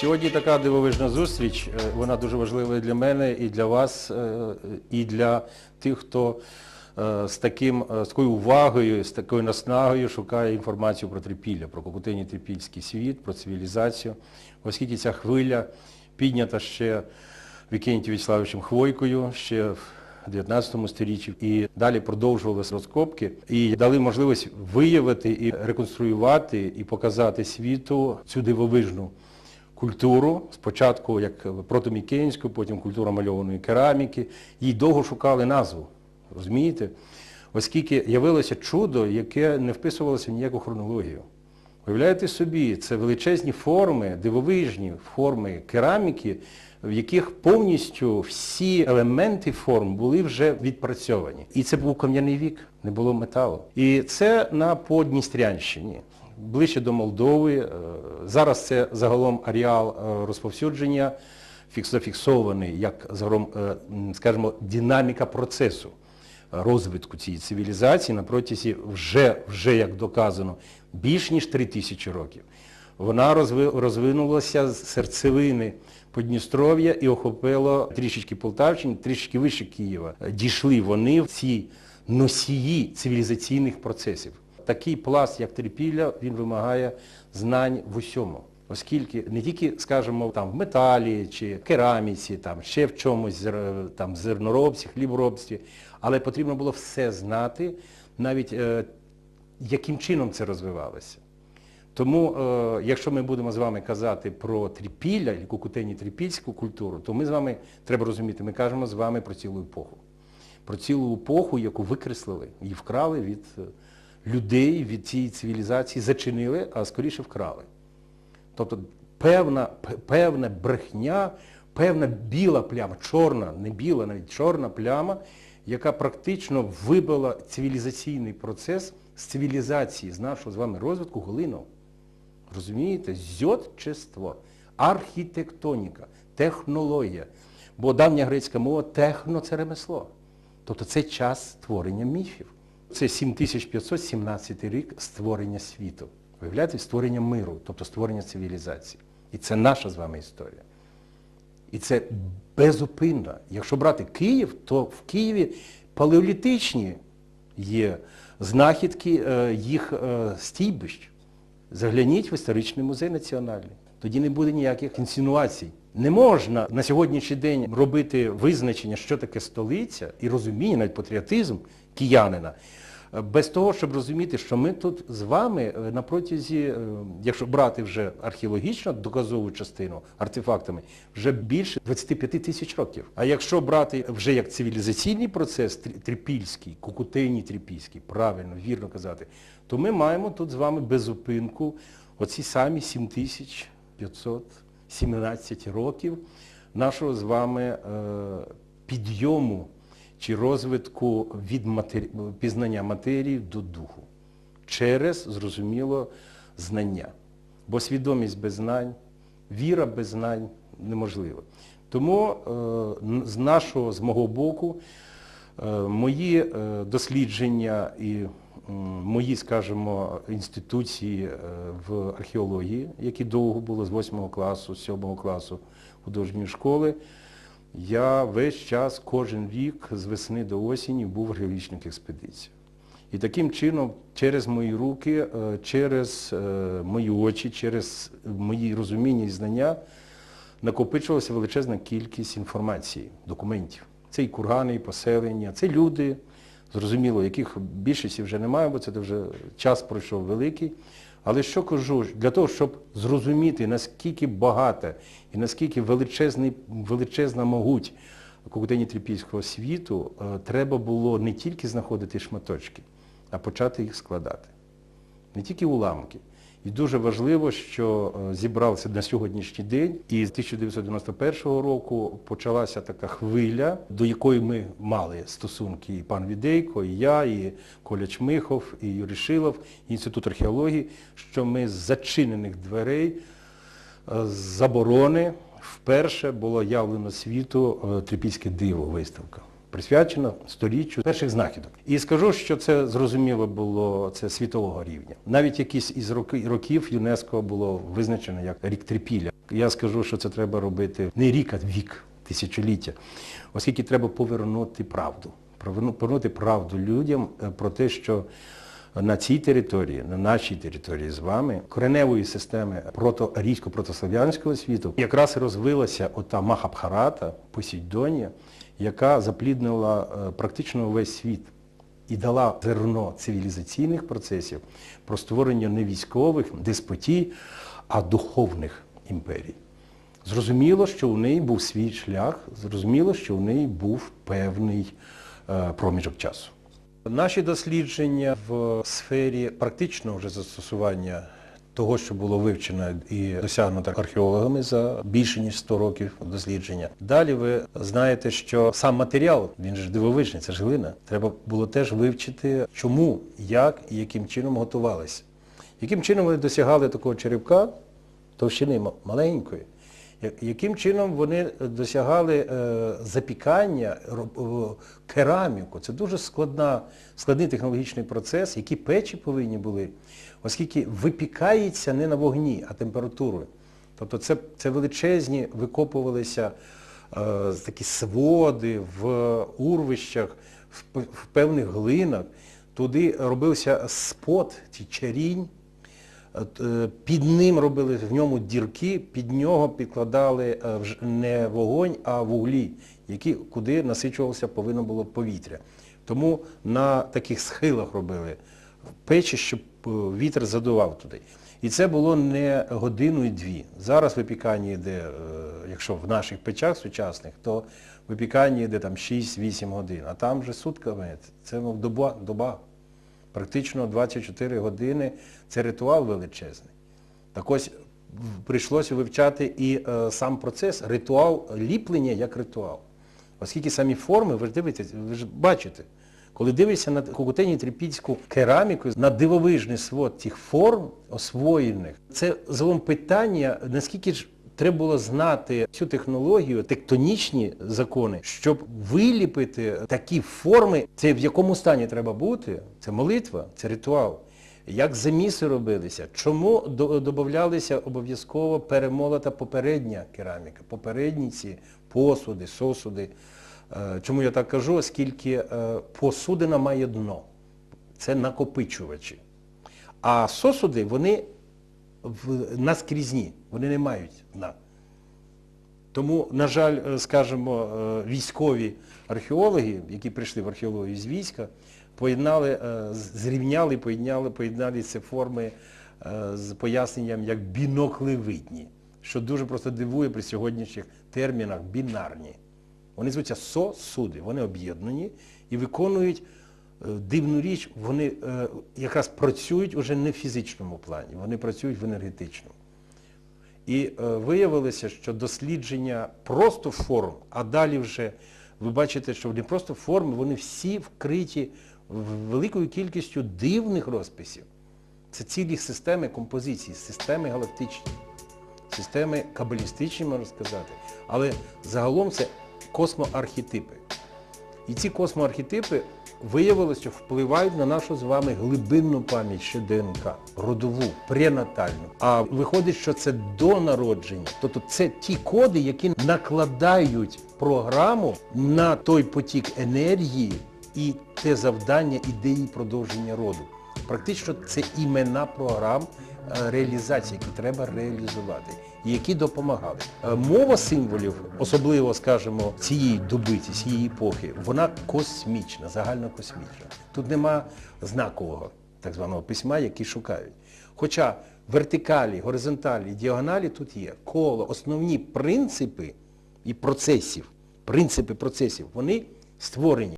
Сьогодні така дивовижна зустріч. Е, Вона дуже важлива для мене, і для вас, е, і для тих, хто е, з, таким, з такою увагою, з такою наснагою шукає інформацію про трипілля, про Кокутині трипільський світ, про цивілізацію. Оскільки ця хвиля піднята ще Вікентієм Вячеславовичем Хвойкою, ще в 19 сторіччі, і далі продовжувалися розкопки і дали можливість виявити і реконструювати і показати світу цю дивовижну культуру, спочатку як протомікенську, потім культура мальованої кераміки. Їй довго шукали назву, розумієте? Оскільки явилося чудо, яке не вписувалося в ніяку хронологію. Уявляєте собі, це величезні форми, дивовижні форми кераміки, в яких повністю всі елементи форм були вже відпрацьовані. І це був кам'яний вік, не було металу. І це на Подністрянщині, ближче до Молдови. Е, Зараз це загалом ареал е, розповсюдження, зафіксований як загалом, е, скажімо, динаміка процесу розвитку цієї цивілізації на протязі вже, вже як доказано, більш ніж три тисячі років. Вона розвинулася з серцевини Подністров'я і охопила трішечки Полтавщини, трішечки вище Києва. Дійшли вони в ці носії цивілізаційних процесів. Такий пласт, як трипілля, він вимагає знань в усьому. Оскільки не тільки, скажімо, там в металі чи кераміці, там ще в чомусь там зерноробстві, хліборобстві, але потрібно було все знати, навіть е, яким чином це розвивалося. Тому, е, якщо ми будемо з вами казати про трипілля, кукутені трипільську культуру, то ми з вами, треба розуміти, ми кажемо з вами про цілу епоху. Про цілу епоху, яку викреслили і вкрали від е, людей, від цієї цивілізації, зачинили, а скоріше вкрали. Тобто певна, певна брехня, певна біла пляма, чорна, не біла, навіть чорна пляма, яка практично вибила цивілізаційний процес з цивілізації, з нашого з вами розвитку глинув. Розумієте? Зьотчество, архітектоніка, технологія. Бо давня грецька мова техно це ремесло. Тобто це час створення міфів. Це 7517 рік створення світу. Виявляєте, створення миру, тобто створення цивілізації. І це наша з вами історія. І це безупинно. Якщо брати Київ, то в Києві палеолітичні є знахідки е, їх е, стійбищ. Загляніть в історичний музей національний. Тоді не буде ніяких інсинуацій. Не можна на сьогоднішній день робити визначення, що таке столиця, і розуміння, навіть патріотизм киянина, е, без того, щоб розуміти, що ми тут з вами е, на протязі, е, якщо брати вже археологічно доказову частину артефактами, вже більше 25 тисяч років. А якщо брати вже як цивілізаційний процес, трипільський, кукутейній трипільський, правильно, вірно казати, то ми маємо тут з вами безупинку оці самі 7517 років нашого з вами е, підйому чи розвитку від пізнання матерії до духу через, зрозуміло, знання. Бо свідомість без знань, віра без знань неможлива. Тому е, з нашого, з мого боку, е, мої дослідження і мої, скажімо, інституції е, в археології, які довго було з 8 класу, з 7 класу художньої школи, я весь час, кожен рік, з весни до осені, був в археологічних експедиціях. І таким чином, через мої руки, е, через е, мої очі, через мої розуміння і знання накопичувалася величезна кількість інформації, документів. Це і кургани, і поселення, це люди, зрозуміло, яких більшості вже немає, бо це вже час пройшов великий. Але що кажу, для того, щоб зрозуміти, наскільки багата і наскільки величезна могуть Кокутені трипільського світу, е, треба було не тільки знаходити шматочки, а почати їх складати. Не тільки уламки. І дуже важливо, що е, зібрався на сьогоднішній день, і з 1991 року почалася така хвиля, до якої ми мали стосунки і пан Відейко, і я, і Коля Чмихов, і Юрій Шилов, і Інститут археології, що ми з зачинених дверей е, з заборони вперше було явлено світу е, Трипільське диво виставка. Присвячена сторіччю перших знахідок. І скажу, що це зрозуміло було це світового рівня. Навіть якісь із років ЮНЕСКО було визначено як рік трипілля. Я скажу, що це треба робити не рік, а вік, тисячоліття, оскільки треба повернути правду. Повернути правду людям е, про те, що на цій території, на нашій території з вами, кореневої системи прото-арійсько протослов'янського світу якраз розвилася ота Махабхарата, Посейдонія, яка запліднила е, практично увесь світ і дала зерно цивілізаційних процесів про створення не військових деспотій, а духовних імперій. Зрозуміло, що у неї був свій шлях, зрозуміло, що у неї був певний е, проміжок часу. Наші дослідження в сфері практичного вже застосування того, що було вивчено і досягнуто археологами за більше ніж 100 років дослідження. Далі ви знаєте, що сам матеріал, він ж дивовижний, це ж глина. Треба було теж вивчити, чому, як і яким чином готувалися. Яким чином вони досягали такого черепка, товщини маленької, яким чином вони досягали е, запікання, е, кераміку. Це дуже складна, складний технологічний процес, які печі повинні були, оскільки випікається не на вогні, а температурою. Тобто це, це величезні викопувалися е, такі своди в урвищах, в, в певних глинах. Туди робився спот, ці чарінь, Під ним робили в ньому дірки, під нього підкладали е, не вогонь, а вуглі, які, куди насичувалося повинно було повітря. Тому на таких схилах робили печі, щоб е, вітер задував туди. І це було не годину і дві. Зараз випікання йде, е, якщо в наших печах сучасних, то випікання йде там 6-8 годин, а там вже сутками, це ну, доба, доба. Практично 24 години це ритуал величезний. Так ось прийшлося вивчати і е, сам процес, ритуал ліплення як ритуал. Оскільки самі форми, ви ж дивитесь, ви ж бачите, коли дивишся на кукутені трипільську кераміку, на дивовижний свод цих форм освоєних, це загалом питання, наскільки ж треба було знати цю технологію, тектонічні закони, щоб виліпити такі форми, це в якому стані треба бути, це молитва, це ритуал. Як заміси робилися, чому до- додавалися обов'язково перемолота попередня кераміка, попередні ці посуди, сосуди. Е, Чому я так кажу? Оскільки е, посудина має дно. Це накопичувачі. А сосуди, вони наскрізні, вони не мають дна. Тому, на жаль, е, скажімо, е, військові археологи, які прийшли в археологію з війська, поєднали, е, зрівняли, поєднали, поєднали ці форми з поясненням як біноклевидні, що дуже просто дивує при сьогоднішніх термінах бінарні. Вони звуться сосуди, вони об'єднані і виконують дивну річ, вони е, якраз працюють уже не в фізичному плані, вони працюють в енергетичному. І е, виявилося, що дослідження просто форм, а далі вже ви бачите, що не просто форми, вони всі вкриті великою кількістю дивних розписів. Це цілі системи композиції, системи галактичні, системи кабалістичні, можна сказати. Але загалом це космоархетипи. І ці космоархетипи виявилося, що впливають на нашу з вами глибинну пам'ять ще ДНК, родову, пренатальну. А виходить, що це до народження. Тобто це ті коди, які накладають програму на той потік енергії і те завдання ідеї продовження роду. Практично це імена програм е, реалізації, які треба реалізувати, які допомагали. Е, Мова символів, особливо, скажімо, цієї доби, цієї епохи, вона космічна, загальнокосмічна. Тут нема знакового так званого письма, який шукають. Хоча вертикалі, горизонталі, діагоналі тут є. Коло, основні принципи і процесів, принципи процесів, вони створені.